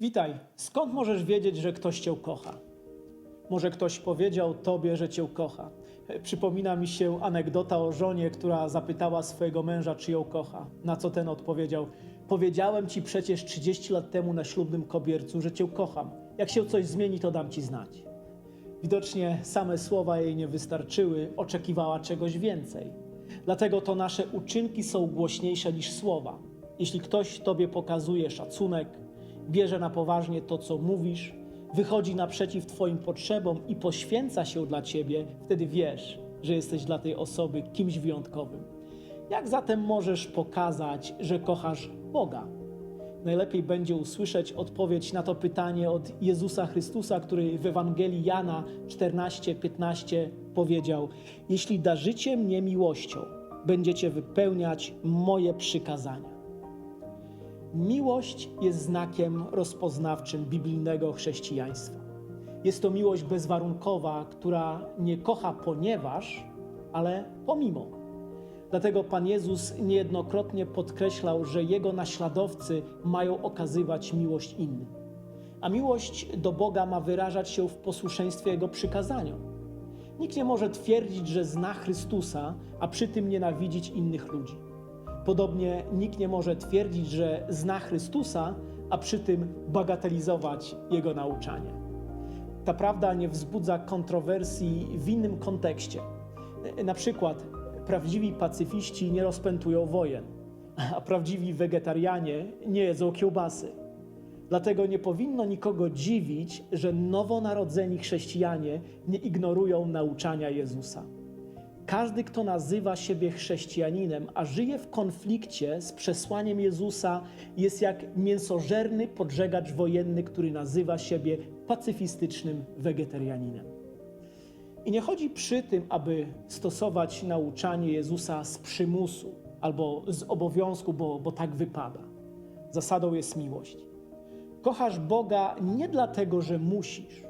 Witaj. Skąd możesz wiedzieć, że ktoś cię kocha? Może ktoś powiedział tobie, że cię kocha. Przypomina mi się anegdota o żonie, która zapytała swojego męża, czy ją kocha. Na co ten odpowiedział: Powiedziałem ci przecież 30 lat temu na ślubnym kobiercu, że cię kocham. Jak się coś zmieni, to dam ci znać. Widocznie same słowa jej nie wystarczyły, oczekiwała czegoś więcej. Dlatego to nasze uczynki są głośniejsze niż słowa. Jeśli ktoś tobie pokazuje szacunek, bierze na poważnie to, co mówisz, wychodzi naprzeciw twoim potrzebom i poświęca się dla ciebie, wtedy wiesz, że jesteś dla tej osoby kimś wyjątkowym. Jak zatem możesz pokazać, że kochasz Boga? Najlepiej będzie usłyszeć odpowiedź na to pytanie od Jezusa Chrystusa, który w Ewangelii Jana 14:15 powiedział: Jeśli darzycie mnie miłością, będziecie wypełniać moje przykazania. Miłość jest znakiem rozpoznawczym biblijnego chrześcijaństwa. Jest to miłość bezwarunkowa, która nie kocha ponieważ, ale pomimo. Dlatego Pan Jezus niejednokrotnie podkreślał, że Jego naśladowcy mają okazywać miłość innym. A miłość do Boga ma wyrażać się w posłuszeństwie Jego przykazaniom. Nikt nie może twierdzić, że zna Chrystusa, a przy tym nienawidzić innych ludzi. Podobnie nikt nie może twierdzić, że zna Chrystusa, a przy tym bagatelizować Jego nauczanie. Ta prawda nie wzbudza kontrowersji w innym kontekście. Na przykład prawdziwi pacyfiści nie rozpętują wojen, a prawdziwi wegetarianie nie jedzą kiełbasy. Dlatego nie powinno nikogo dziwić, że nowonarodzeni chrześcijanie nie ignorują nauczania Jezusa. Każdy, kto nazywa siebie chrześcijaninem, a żyje w konflikcie z przesłaniem Jezusa, jest jak mięsożerny podżegacz wojenny, który nazywa siebie pacyfistycznym wegetarianinem. I nie chodzi przy tym, aby stosować nauczanie Jezusa z przymusu albo z obowiązku, bo, bo tak wypada. Zasadą jest miłość. Kochasz Boga nie dlatego, że musisz.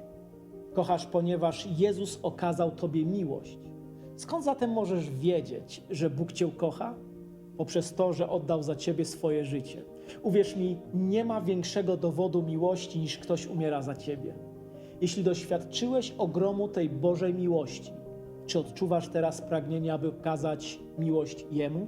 Kochasz, ponieważ Jezus okazał Tobie miłość. Skąd zatem możesz wiedzieć, że Bóg Cię kocha? Poprzez to, że oddał za Ciebie swoje życie. Uwierz mi, nie ma większego dowodu miłości niż ktoś umiera za Ciebie. Jeśli doświadczyłeś ogromu tej Bożej miłości, czy odczuwasz teraz pragnienie, aby okazać miłość Jemu?